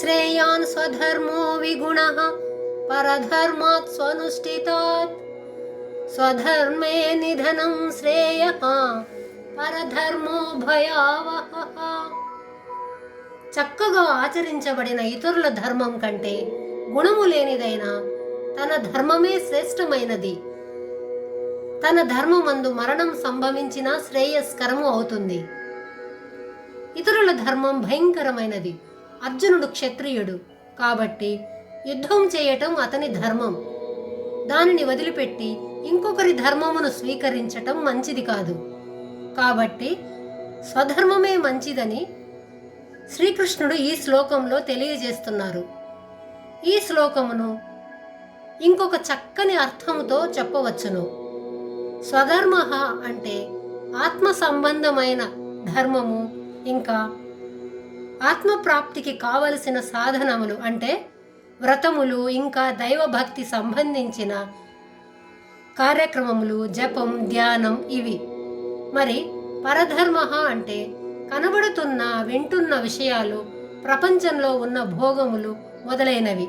శ్రేయాన్ స్వధర్మో విగుణ పరధర్మాత్ స్వనుష్ఠితాత్ స్వధర్మే నిధనం శ్రేయ పరధర్మో భయావహ చక్కగా ఆచరించబడిన ఇతరుల ధర్మం కంటే గుణము లేనిదైన తన ధర్మమే శ్రేష్టమైనది. తన ధర్మమందు మరణం సంభవించిన శ్రేయస్కరము అవుతుంది. ఇతరుల ధర్మం భయంకరమైనది. అర్జునుడు క్షత్రియుడు. కాబట్టి యుద్ధం చేయటం అతని ధర్మం. దానిని వదిలిపెట్టి ఇంకొకరి ధర్మమును స్వీకరించటం మంచిది కాదు. కాబట్టి స్వధర్మమే మంచిదని శ్రీకృష్ణుడు ఈ శ్లోకంలో తెలియజేస్తున్నారు. ఈ శ్లోకమును ఇంకొక చక్కని అర్థముతో చెప్పవచ్చును. స్వధర్మ అంటే ఆత్మ సంబంధమైన ధర్మము. ఇంకా ఆత్మప్రాప్తికి కావలసిన సాధనములు అంటే వ్రతములు ఇంకా దైవభక్తి సంబంధించిన కార్యక్రమములు జపం ధ్యానం ఇవి. మరి పరధర్మ అంటే కనబడుతున్న వింటున్న విషయాలు ప్రపంచంలో ఉన్న భోగములు మొదలైనవి.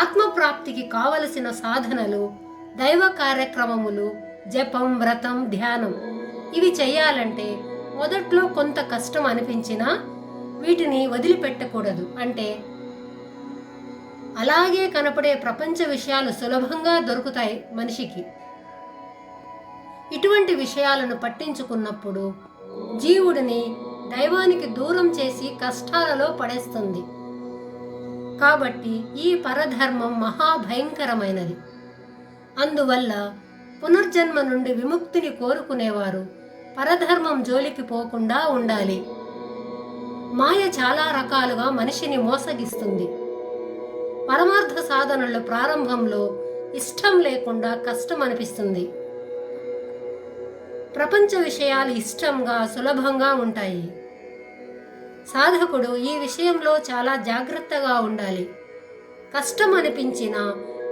ఆత్మప్రాప్తికి కావలసిన సాధనలు దైవ కార్యక్రమములు జపం వ్రతం ధ్యానం. ఇవి చేయాలంటే మొదట్లో కొంత కష్టం అనిపించినా వీటిని వదిలిపెట్టకూడదు అంటే అలాగే కనపడే ప్రపంచ విషయాలు సులభంగా దొరుకుతాయి మనిషికి. ఇటువంటి విషయాలను పట్టించుకున్నప్పుడు జీవుడిని దైవానికి దూరం చేసి కష్టాలలో పడేస్తుంది. కాబట్టి ఈ పరధర్మం మహాభయంకరమైనది. అందువల్ల పునర్జన్మ నుండి విముక్తిని కోరుకునేవారు పరధర్మం జోలికి పోకుండా ఉండాలి. మాయ చాలా రకాలుగా మనిషిని మోసగిస్తుంది. పరమార్థ సాధనలు ప్రారంభంలో ఇష్టం లేకుండా కష్టం అనిపిస్తుంది. ప్రపంచ విషయాలు ఇష్టంగా సులభంగా ఉంటాయి. సాధకుడు ఈ విషయంలో చాలా జాగ్రత్తగా ఉండాలి. కష్టం అనిపించిన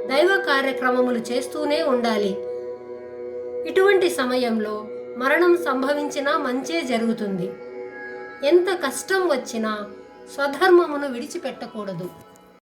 దైవ కార్యక్రమములు చేస్తూనే ఉండాలి. ఇటువంటి సమయంలో మరణం సంభవించినా మంచే జరుగుతుంది. ఎంత కష్టం వచ్చినా స్వధర్మమును విడిచిపెట్టకూడదు.